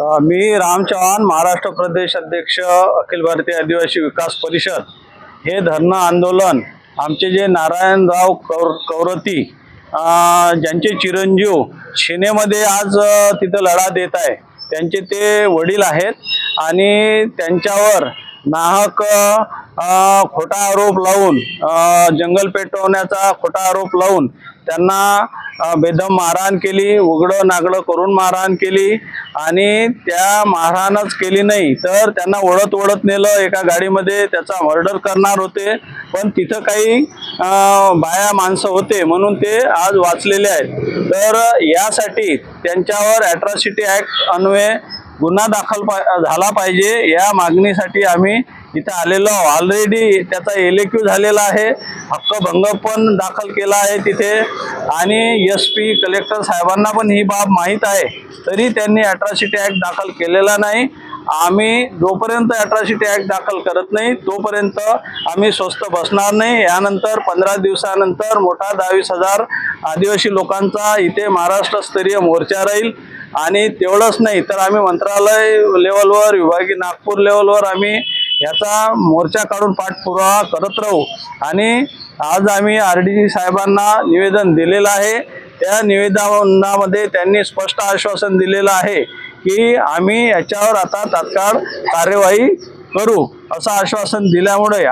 मी राम चव्हाण महाराष्ट्र प्रदेश अध्यक्ष अखिल भारतीय आदिवासी विकास परिषद. हे धरणं आंदोलन आमचे जे नारायणराव कौर कौरती ज्यांचे चिरंजीव सेनेमध्ये आज तिथं लढा देत आहे. त्यांचे ते वडील आहेत आणि त्यांच्यावर नाहक खोटा आरोप लावून जंगल पेटवण्याचा खोटा आरोप लावून त्यांना बेदम मारहाण केली उघडं नागडं करून मारहाण केली आणि त्या मारहाणच केली नाही तर त्यांना ओढत ओढत नेलं एका गाडीमध्ये त्याचा मर्डर करणार होते. पण तिथं काही बाया माणसं होते म्हणून ते आज वाचलेले आहेत. तर यासाठी त्यांच्यावर ॲट्रॉसिटी ॲक्ट अन्वये गुन्हा दाखल पा झाला पाहिजे. या मागणीसाठी आम्ही इथं आलेलो ऑलरेडी त्याचा एलेक्यू झालेला आहे. हक्कभंग पण दाखल केला आहे तिथे. आणि एस पी कलेक्टर साहेबांना पण ही बाब माहीत आहे. तरी त्यांनी अॅट्रॉसिटी ॲक्ट दाखल केलेला नाही. आम्ही जोपर्यंत अॅट्रॉसिटी ॲक्ट दाखल करत नाही तोपर्यंत आम्ही स्वस्त बसणार नाही. यानंतर पंधरा दिवसानंतर मोठा दहावीस हजार आदिवासी लोकांचा इथे महाराष्ट्रस्तरीय मोर्चा राहील. आणि तेवढंच नाही तर आम्ही मंत्रालय लेवलवर विभागीय नागपूर लेवलवर आम्ही याचा मोर्चा काढून पाठपुरावा करत राहू. आणि आज आम्ही आर डी जी साहेबांना निवेदन दिलेलं आहे. त्या निवेदनामध्ये त्यांनी स्पष्ट आश्वासन दिलेलं आहे की आम्ही याच्यावर आता तात्काळ कार्यवाही करू असं आश्वासन दिल्यामुळे